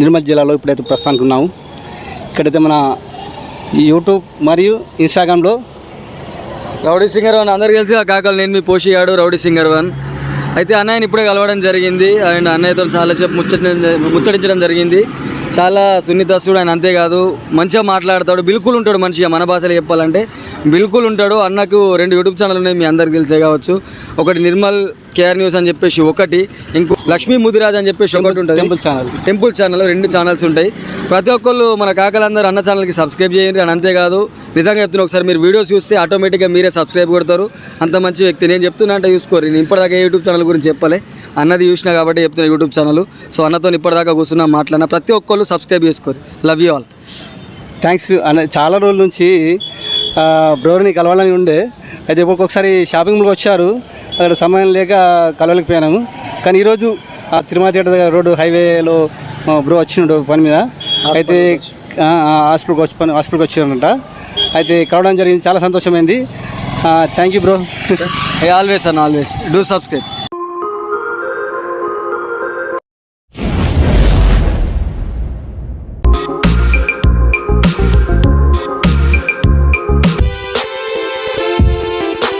నిర్మల్ జిల్లాలో ఇప్పుడైతే ప్రస్తుతానికి ఉన్నాము. ఇక్కడైతే మన యూట్యూబ్ మరియు ఇన్స్టాగ్రామ్లో రౌడీ సింగర్ వన్ అందరు కలిసి ఆ కాకలు నేను మీ పోషియాడు రౌడీ సింగర్ వన్ అయితే అన్నయ్యని ఇప్పుడే కలవడం జరిగింది అండ్ అన్నయ్యతో చాలా సేపు ముచ్చట ముచ్చటించడం జరిగింది. చాలా సున్నితస్తుడు ఆయన అంతేకాదు మంచిగా మాట్లాడతాడు బిల్కుల్ ఉంటాడు మంచిగా మన భాషలో చెప్పాలంటే. బిల్కుల్ ఉంటాడు అన్నకు రెండు యూట్యూబ్ ఛానల్ ఉన్నాయి మీ అందరికి తెలిసే కావచ్చు. ఒకటి నిర్మల్ కేఆర్ న్యూస్ అని చెప్పేసి ఒకటి ఇంకో లక్ష్మీ ముదిరాజ్ అని చెప్పేసి ఒకటి ఉంటుంది. Temple channel. టెంపుల్ ఛానల్ రెండు ఛానల్స్ ఉంటాయి. ప్రతి ఒక్కళ్ళు మన కాకలందరూ అన్న ఛానల్కి సబ్స్క్రైబ్ చేయండి అని అంతేకాదు నిజంగా చెప్తున్నా ఒకసారి మీరు వీడియోస్ చూస్తే ఆటోమేటిక్గా మీరే సబ్స్క్రైబ్ కొడతారు. అంత మంచి వ్యక్తి నేను చెప్తున్నా అంటే చూసుకోరు. నేను ఇప్పటిదాకా యూట్యూబ్ ఛానల్ గురించి చెప్పలే. అన్నది చూసినా కాబట్టి చెప్తున్నా యూట్యూబ్ ఛానల్. సో అన్నతో ఇప్పటిదాకా కూర్చున్నా మాట్లాడినా ప్రతి ఒక్కళ్ళు సబ్స్క్రైబ్ చేసుకోరు. లవ్ యూ ఆల్ థ్యాంక్స్ అన్న. చాలా రోజుల నుంచి ఆ, బ్రోని కలవాలని ఉండే. అయితే ఒక్కొక్కసారి షాపింగ్ మాల్కి వచ్చారు. అక్కడ సమయం లేక కలవలేకపోయాము కానీ ఈరోజు ఆ తిరుమల థియేటర్ దగ్గర రోడ్డు హైవేలో బ్రో వచ్చిండు పని మీద. అయితే హాస్పిటల్కి వచ్చి పని హాస్పిటల్కి వచ్చిండంట. అయితే కలవడం జరిగింది చాలా సంతోషమైంది. థ్యాంక్ యూ బ్రో ఆల్వేస్ అన్న ఆల్వేస్ డూ సబ్స్క్రైబ్